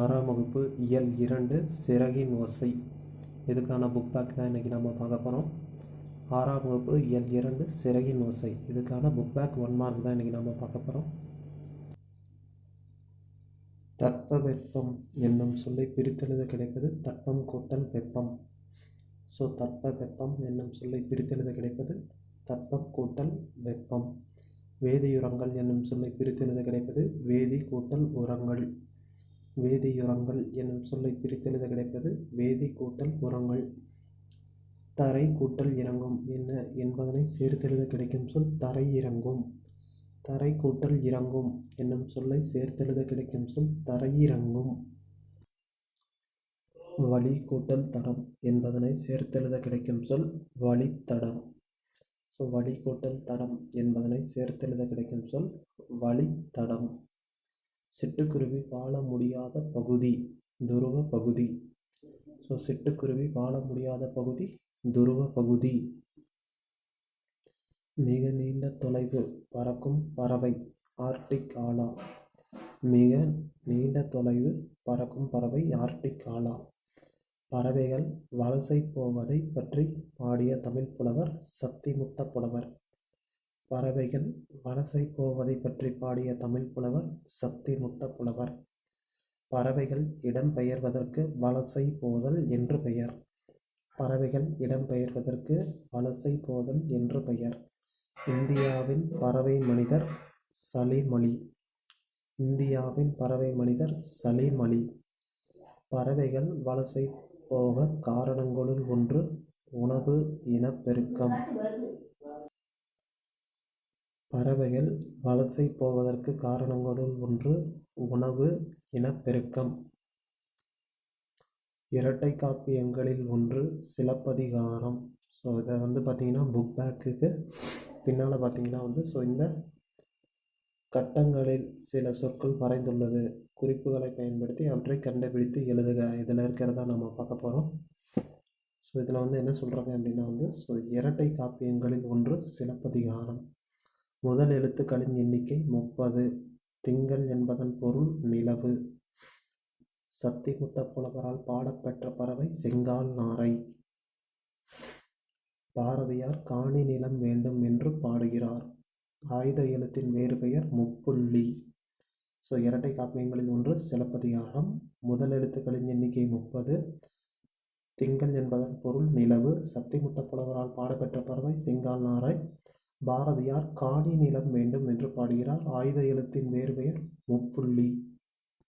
ஆறாம் வகுப்பு இயல் இரண்டு சிறகின் ஓசை. இதுக்கான புக் பேக் தான் இன்றைக்கி நம்ம பார்க்க போகிறோம் ஆறாம் வகுப்பு இயல் இரண்டு சிறகின் ஓசை. இதுக்கான புக் பேக் ஒன் மார்க் தான் இன்றைக்கி நம்ம பார்க்க போகிறோம் தட்பவெப்பம் என்னும் சொல்லை பிரித்தெழுத கிடைப்பது தட்பம் கூட்டல் வெப்பம். ஸோ தட்பவெப்பம் என்னும் சொல்லை பிரித்தெழுத கிடைப்பது தட்பம் கூட்டல் வெப்பம். வேதியுரங்கள் என்னும் சொல்லை பிரித்தெழுத கிடைப்பது வேதி கூட்டல் உரங்கள். வேதியுரங்கள் என்னும் சொல்லை பிரித்தெழுத கிடைப்பது வேதி கூட்டல் உரங்கள். தரை கூட்டல் இறங்கும் என்ன என்பதனை சேர்த்தெழுத கிடைக்கும் சொல் தரை இறங்கும். தரை கூட்டல் இறங்கும் என்னும் சொல்லை சேர்த்தெழுத கிடைக்கும் சொல் தரையிறங்கும் வழி கூட்டல் தடம் என்பதனை சேர்த்தெழுத கிடைக்கும் சொல் வழித்தடம் ஸோ வழி கூட்டல் தடம் என்பதனை சேர்த்தெழுத கிடைக்கும் சொல் வழித்தடம் சிட்டுக்குருவி வாழ முடியாத பகுதி துருவ பகுதி. ஸோ சிட்டுக்குருவி வாழ முடியாத பகுதி துருவ பகுதி. மிக நீண்ட தொலைவு பறக்கும் பறவை ஆர்டிக் ஆலா. மிக நீண்ட தொலைவு பறக்கும் பறவை ஆர்டிக் ஆலா. பறவைகள் வலசை போவதை பற்றி பாடிய தமிழ் புலவர் சக்திமுத்த புலவர். பறவைகள் வலசை போவதை பற்றி பாடிய தமிழ் புலவர் சத்திமுத்த புலவர் பறவைகள் இடம்பெயர்வதற்கு வலசை போதல் என்று பெயர். பறவைகள் இடம்பெயர்வதற்கு வலசை போதல் என்று பெயர். இந்தியாவின் பறவை மனிதர் சலீம் அலி இந்தியாவின் பறவை மனிதர் சலீம் அலி பறவைகள் வலசை போக காரணங்களுள் ஒன்று உணவு இனப்பெருக்கம். பறவைகள் வலசை போவதற்கு காரணங்களுள் ஒன்று உணவு இனப்பெருக்கம் இரட்டை காப்பியங்களில் ஒன்று சிலப்பதிகாரம். ஸோ இதை வந்து பார்த்திங்கன்னா புக் பேக்குக்கு பின்னால் பார்த்தீங்கன்னா வந்து ஸோ இந்த கட்டங்களில் சில சொற்கள் மறைந்துள்ளது. குறிப்புகளை பயன்படுத்தி அவற்றை கண்டுபிடித்து எழுதுக. இதில் இருக்கிறதா நம்ம பார்க்க போகிறோம் ஸோ இதில் வந்து என்ன சொல்கிறாங்க அப்படின்னா வந்து ஸோ இரட்டை காப்பியங்களில் ஒன்று சிலப்பதிகாரம். முதல் எழுத்துக்களின் எண்ணிக்கை முப்பது. திங்கள் என்பதன் பொருள் நிலவு. சத்திமுத்த புலவரால் பாடப்பெற்ற பறவை செங்கால் நாரை. பாரதியார் காணி நிலம் வேண்டும் என்று பாடுகிறார். ஆயுத எழுத்தின் வேறு பெயர் முப்புள்ளி. ஸோ இரட்டை காப்பியங்களில் ஒன்று சிலப்பதிகாரம். முதல் எழுத்துக்களின் எண்ணிக்கை முப்பது. திங்கள் என்பதன் பொருள் நிலவு. சத்திமுத்த புலவரால் பாடப்பெற்ற பறவை செங்கால் நாரை. பாரதியார் காணி நிலம் வேண்டும் என்று பாடுகிறார். ஆயுத எழுத்தின் வேறு பெயர் முப்புள்ளி.